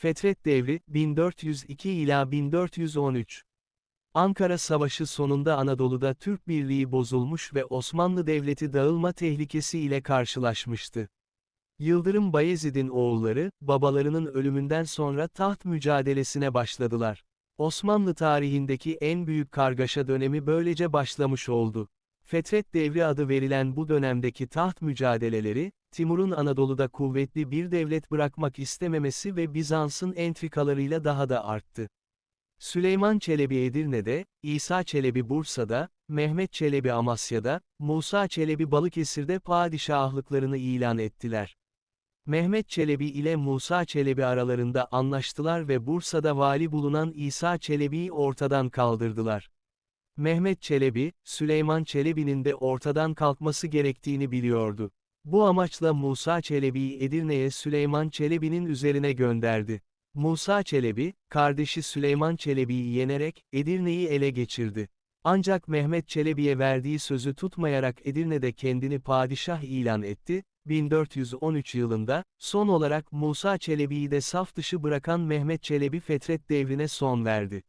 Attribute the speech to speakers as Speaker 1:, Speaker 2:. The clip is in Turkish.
Speaker 1: Fetret Devri, 1402 ila 1413 Ankara Savaşı sonunda Anadolu'da Türk Birliği bozulmuş ve Osmanlı Devleti dağılma tehlikesi ile karşılaşmıştı. Yıldırım Bayezid'in oğulları, babalarının ölümünden sonra taht mücadelesine başladılar. Osmanlı tarihindeki en büyük kargaşa dönemi böylece başlamış oldu. Fetret Devri adı verilen bu dönemdeki taht mücadeleleri, Timur'un Anadolu'da kuvvetli bir devlet bırakmak istememesi ve Bizans'ın entrikalarıyla daha da arttı. Süleyman Çelebi Edirne'de, İsa Çelebi Bursa'da, Mehmet Çelebi Amasya'da, Musa Çelebi Balıkesir'de padişahlıklarını ilan ettiler. Mehmet Çelebi ile Musa Çelebi aralarında anlaştılar ve Bursa'da vali bulunan İsa Çelebi'yi ortadan kaldırdılar. Mehmet Çelebi, Süleyman Çelebi'nin de ortadan kalkması gerektiğini biliyordu. Bu amaçla Musa Çelebi'yi Edirne'ye Süleyman Çelebi'nin üzerine gönderdi. Musa Çelebi, kardeşi Süleyman Çelebi'yi yenerek, Edirne'yi ele geçirdi. Ancak Mehmet Çelebi'ye verdiği sözü tutmayarak Edirne'de kendini padişah ilan etti, 1413 yılında, son olarak Musa Çelebi'yi de saf dışı bırakan Mehmet Çelebi Fetret devrine son verdi.